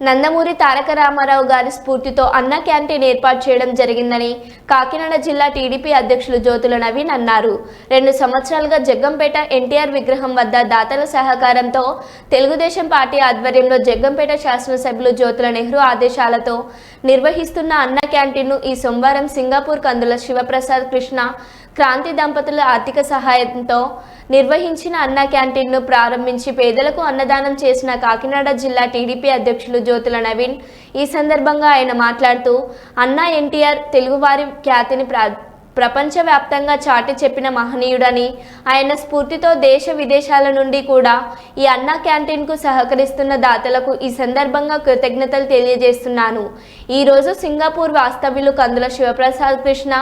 నందమూరి తారక రామారావు గారి స్ఫూర్తితో అన్న క్యాంటీన్ ఏర్పాటు చేయడం జరిగిందని కాకినాడ జిల్లా టీడీపీ అధ్యక్షులు జ్యోతుల నవీన్ అన్నారు. రెండు సంవత్సరాలుగా జగ్గంపేట ఎన్టీఆర్ విగ్రహం వద్ద దాతల సహకారంతో తెలుగుదేశం పార్టీ ఆధ్వర్యంలో జగ్గంపేట శాసనసభ్యులు జ్యోతుల నెహ్రూ ఆదేశాలతో నిర్వహిస్తున్న అన్న క్యాంటీన్ను ఈ సోమవారం సింగపూర్ కందుల శివప్రసాద్ కృష్ణ క్రాంతి దంపతుల ఆర్థిక సహాయంతో నిర్వహించిన అన్న క్యాంటీన్ను ప్రారంభించి పేదలకు అన్నదానం చేసిన కాకినాడ జిల్లా టీడీపీ అధ్యక్షులు జ్యోతుల నవీన్ ఈ సందర్భంగా ఆయన మాట్లాడుతూ అన్నా ఎన్టీఆర్ తెలుగువారి ఖ్యాతిని ప్ర ప్రపంచవ్యాప్తంగా చాటి చెప్పిన మహనీయుడని ఆయన స్ఫూర్తితో దేశ విదేశాల నుండి కూడా ఈ అన్నా క్యాంటీన్కు సహకరిస్తున్న దాతలకు ఈ సందర్భంగా కృతజ్ఞతలు తెలియజేస్తున్నాను. ఈరోజు సింగపూర్ వాస్తవ్యులు కందుల శివప్రసాద్ కృష్ణ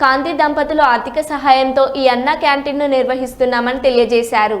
కాంతి దంపతులు ఆర్థిక సహాయంతో ఈ అన్నా క్యాంటీన్ను నిర్వహిస్తున్నామని తెలియజేశారు